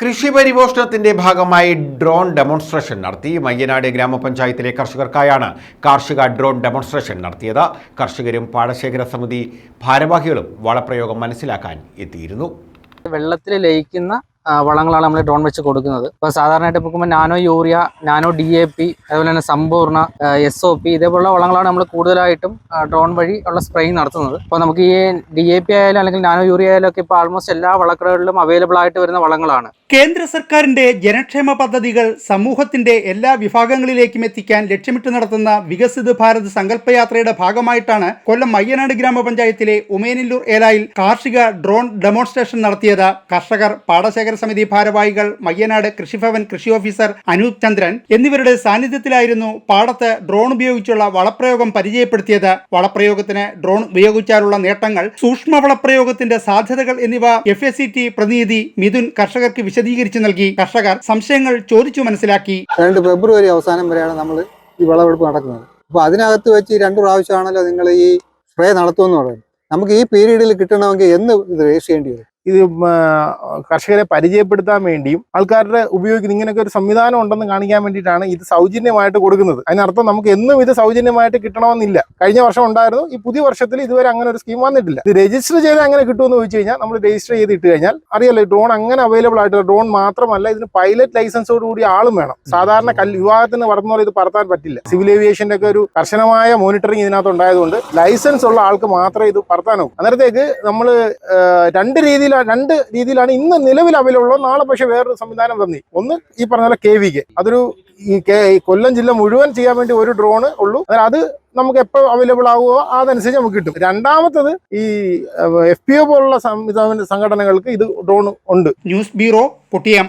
കൃഷി പരിപോഷണത്തിന്റെ ഭാഗമായി drone demonstration നടത്തി. മയ്യനാട് ഗ്രാമപഞ്ചായത്തിലെ കർഷകർക്കായാണ് കാർഷിക ഡ്രോൺ ഡെമോൺസ്ട്രേഷൻ നടത്തിയത്. കർഷകരും പാടശേഖര സമിതി ഭാരവാഹികളും വളപ്രയോഗം മനസ്സിലാക്കാൻ എത്തിയിരുന്നു. വെള്ളത്തിൽ ലയിക്കുന്ന വളങ്ങളാണ് നമ്മൾ ഡ്രോൺ വെച്ച് കൊടുക്കുന്നത്. ഇപ്പോൾ സാധാരണയായിട്ട് നോക്കുമ്പോൾ nano urea nano D A P അതുപോലെ തന്നെ സമ്പൂർണ എസ് ഒ പി ഇതേപോലുള്ള വളങ്ങളാണ് നമ്മൾ കൂടുതലായിട്ടും ഡ്രോൺ വഴി ഉള്ള സ്പ്രേയിങ് നടത്തുന്നത്. അപ്പോൾ നമുക്ക് ഈ ഡി എ പി ആയാലും അല്ലെങ്കിൽ നാനോ യൂറിയ ആയാലും ഒക്കെ ഇപ്പോൾ ആൾമോസ്റ്റ് എല്ലാ വളക്കടകളിലും അവൈലബിൾ ആയിട്ട് വരുന്ന വളങ്ങളാണ്. കേന്ദ്ര സർക്കാരിന്റെ ജനക്ഷേമ പദ്ധതികൾ സമൂഹത്തിന്റെ എല്ലാ വിഭാഗങ്ങളിലേക്കും എത്തിക്കാൻ ലക്ഷ്യമിട്ട് നടത്തുന്ന വികസിത് ഭാരത് സങ്കല്പയാത്രയുടെ ഭാഗമായിട്ടാണ് കൊല്ലം മയ്യനാട് ഗ്രാമപഞ്ചായത്തിലെ ഉമേനല്ലൂർ ഏലായിൽ കാർഷിക ഡ്രോൺ ഡെമോൺസ്ട്രേഷൻ നടത്തിയത് കർഷകർ പാടശേഖര സമിതി ഭാരവാഹികൾ മയ്യനാട് കൃഷിഭവൻ കൃഷി ഓഫീസർ അനൂപ് ചന്ദ്രൻ എന്നിവരുടെ സാന്നിധ്യത്തിലായിരുന്നു പാടത്ത് ഡ്രോൺ ഉപയോഗിച്ചുള്ള വളപ്രയോഗം പരിചയപ്പെടുത്തിയത്. വളപ്രയോഗത്തിന് ഡ്രോൺ ഉപയോഗിച്ചാലുള്ള നേട്ടങ്ങൾ സൂക്ഷ്മ വളപ്രയോഗത്തിന്റെ സാധ്യതകൾ എന്നിവ എഫ് എസ് ടി പ്രതിനിധി മിഥുൻ കർഷകർക്ക് വിശദീകരിച്ചു നൽകി. കർഷകർ സംശയങ്ങൾ ചോദിച്ചു മനസ്സിലാക്കി. രണ്ട് ഫെബ്രുവരി അവസാനം വരെയാണ് നമ്മൾ ഈ വിളവെടുപ്പ് നടക്കുന്നത്. അപ്പോൾ അതിനകത്ത് വെച്ച് രണ്ട് പ്രാവശ്യമാണല്ലോ നിങ്ങൾ ഈ സ്പ്രേ നടത്തുമെന്ന് പറയുന്നത്. നമുക്ക് ഈ പീരീഡിൽ കിട്ടണമെങ്കിൽ എന്ന് ഇത് രജിസ്റ്റർ ചെയ്യേണ്ടി വരും? ഇത് കർഷകരെ പരിചയപ്പെടുത്താൻ വേണ്ടിയും ആൾക്കാരുടെ ഉപയോഗിക്കുന്ന ഇങ്ങനെയൊക്കെ ഒരു സംവിധാനം ഉണ്ടെന്ന് കാണിക്കാൻ വേണ്ടിയിട്ടാണ് ഇത് സൗജന്യമായിട്ട് കൊടുക്കുന്നത്. അതിനർത്ഥം നമുക്ക് എന്നും ഇത് സൗജന്യമായിട്ട് കിട്ടണമെന്നില്ല. കഴിഞ്ഞ വർഷം ഉണ്ടായിരുന്നു. ഈ പുതിയ വർഷത്തിൽ ഇതുവരെ അങ്ങനെ ഒരു സ്കീം വന്നിട്ടില്ല. ഇത് രജിസ്റ്റർ ചെയ്ത് അങ്ങനെ കിട്ടുമെന്ന് ചോദിച്ചു കഴിഞ്ഞാൽ നമ്മൾ രജിസ്റ്റർ ചെയ്ത് ഇട്ട് കഴിഞ്ഞാൽ അറിയാലോ ഡ്രോൺ അങ്ങനെ അവൈലബിൾ ആയിട്ടുള്ള ഡ്രോൺ മാത്രമല്ല ഇതിന് പൈലറ്റ് ലൈസൻസോട് കൂടി ആളും വേണം. സാധാരണ കല്ല് വിവാഹത്തിന് പറന്ന പോലെ ഇത് പറത്താൻ പറ്റില്ല. സിവിൽ ഏവിയേഷന്റെ ഒക്കെ ഒരു കർശനമായ മോണിറ്ററിംഗ് ഇതിനകത്ത് ഉണ്ടായതുകൊണ്ട് ലൈസൻസ് ഉള്ള ആൾക്ക് മാത്രമേ ഇത് പറത്താനാവും അന്നേരത്തേക്ക് നമ്മൾ രണ്ട് രീതിയിലാണ് രണ്ട് രീതിയിലാണ് ഇന്ന് നിലവിൽ അവലുള്ളത് നാളെ പക്ഷേ വേറൊരു സംവിധാനം തന്നി ഒന്ന് ഈ പറഞ്ഞ പോലെ കെ വി കെ. അതൊരു ഈ കൊല്ലം ജില്ല മുഴുവൻ ചെയ്യാൻ വേണ്ടി ഒരു ഡ്രോണ് ഉള്ളൂ. അതായത് അത് നമുക്ക് എപ്പോൾ അവൈലബിൾ ആവുമോ അതനുസരിച്ച് നമുക്ക് കിട്ടും. രണ്ടാമത്തത് ഈ എഫ് പി ഒ പോലുള്ള സംവിധാന സംഘടനകൾക്ക് ഇത് ഡ്രോൺ ഉണ്ട്. News bureau Kottiyam